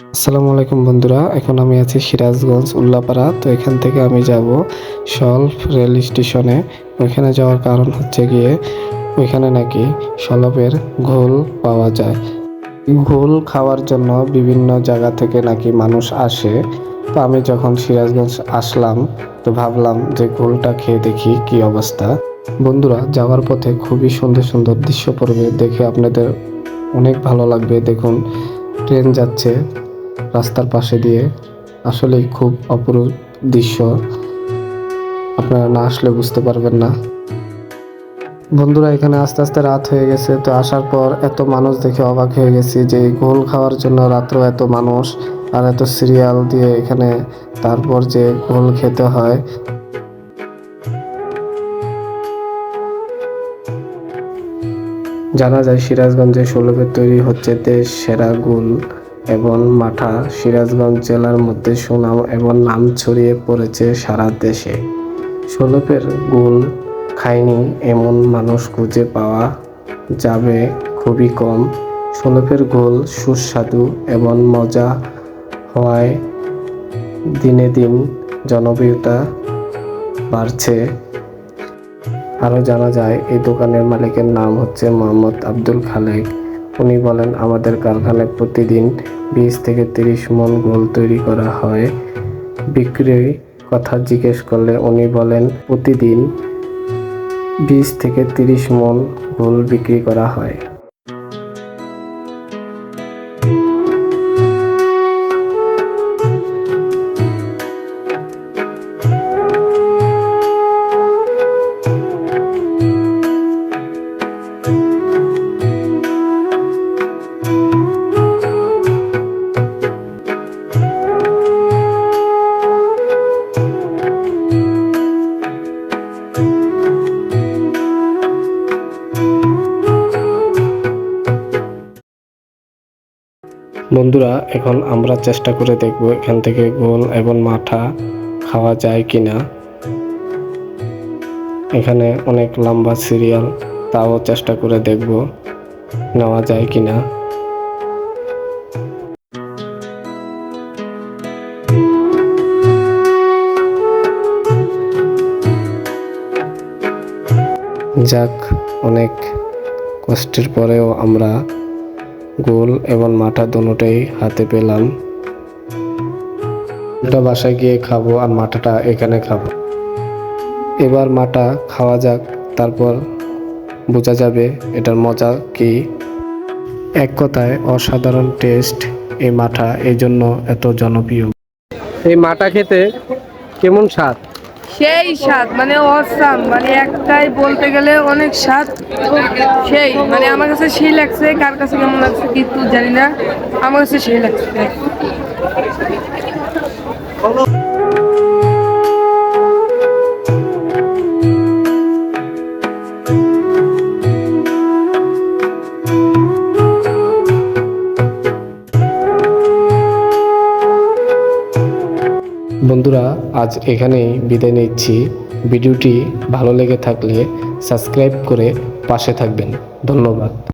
আসসালামু আলাইকুম বন্ধুরা, এখন আমি আছি সিরাজগঞ্জ উল্লাপাড়া। তো এখান থেকে আমি যাব সলভ রেল স্টেশনে। ওইখানে যাওয়ার কারণ হচ্ছে গিয়ে ওইখানে নাকি সলভের ঘোল পাওয়া যায়। ঘোল খাওয়ার জন্য বিভিন্ন জায়গা থেকে নাকি মানুষ আসে। তো আমি যখন সিরাজগঞ্জ আসলাম, তো ভাবলাম যে ঘোলটা খেয়ে দেখি কি অবস্থা। বন্ধুরা, যাওয়ার পথে খুবই সুন্দর সুন্দর দৃশ্য পড়বে, দেখে আপনাদের অনেক ভালো লাগবে। দেখুন, ট্রেন যাচ্ছে। রাস্তার পাশে দিয়ে আসলেই খুব অপরূপ দৃশ্য। আপনারা না আসলে বুঝতে পারবেন না। বন্ধুরা, এখানে আস্তে আস্তে রাত হয়ে গেছে। তো আসার পর এত মানুষ দেখে অবাক হয়ে গেছি যে গোল খাওয়ার জন্য রাত্র এত মানুষ আর এত সিরিয়াল দিয়ে এখানে তারপর যে গোল খেতে হয়। জানা যায় সিরাজগঞ্জে ষোলবের তৈরি হচ্ছে দেশ সেরা গুল। এবং মাঠা সিরাজগঞ্জ জেলার মধ্যে সুনাম এবং নাম ছড়িয়ে পড়েছে সারা দেশে। ষোলপের গুল খায়নি এমন মানুষ খুঁজে পাওয়া যাবে খুবই কম। ষোলপের গোল সুস্বাদু এবং মজা হওয়ায় দিনে দিন জনপ্রিয়তা বাড়ছে। আরও জানা যায়, এই দোকানের মালিকের নাম হচ্ছে মোহাম্মদ আব্দুল খালেক। উনি বলেন, আমাদের কারখানায় প্রতিদিন বিশ থেকে তিরিশ মন গোল তৈরি করা হয়। বিক্রির কথা জিজ্ঞেস করলে উনি বলেন, প্রতিদিন বিশ থেকে তিরিশ মন গোল বিক্রি করা হয়। বন্ধুরা, এখন আমরা চেষ্টা করে দেখব এখান থেকে গোল এবং মাঠা খাওয়া যায় কিনা। এখানে অনেক লম্বা সিরিয়াল, তাও চেষ্টা করে দেখব নেওয়া যায় কিনা। যাক, অনেক কষ্টের পরেও আমরা গোল এবং মাঠা দুটোই হাতে পেলাম। ওটা বাসায় গিয়ে খাব আর মাঠাটা এখানে খাব। এবার মাঠা খাওয়া যাক, তারপর বোঝা যাবে এটার মজা কি। এক কথায় অসাধারণ টেস্ট এই মাঠা এই জন্য এত জনপ্রিয়। এই মাঠা খেতে কেমন স্বাদ? সেই স্বাদ মানে অসাম মানে একটাই বলতে গেলে অনেক স্বাদ। সেই মানে আমার কাছে সেই লাগছে, কার কাছে কেমন লাগছে কিন্তু জানি না। আমার কাছে সেই লাগছে। বন্ধুরা আজ এখানেই বিদায় নিচ্ছি। ভিডিওটি ভালো লেগে থাকলে সাবস্ক্রাইব করে পাশে থাকবেন। ধন্যবাদ।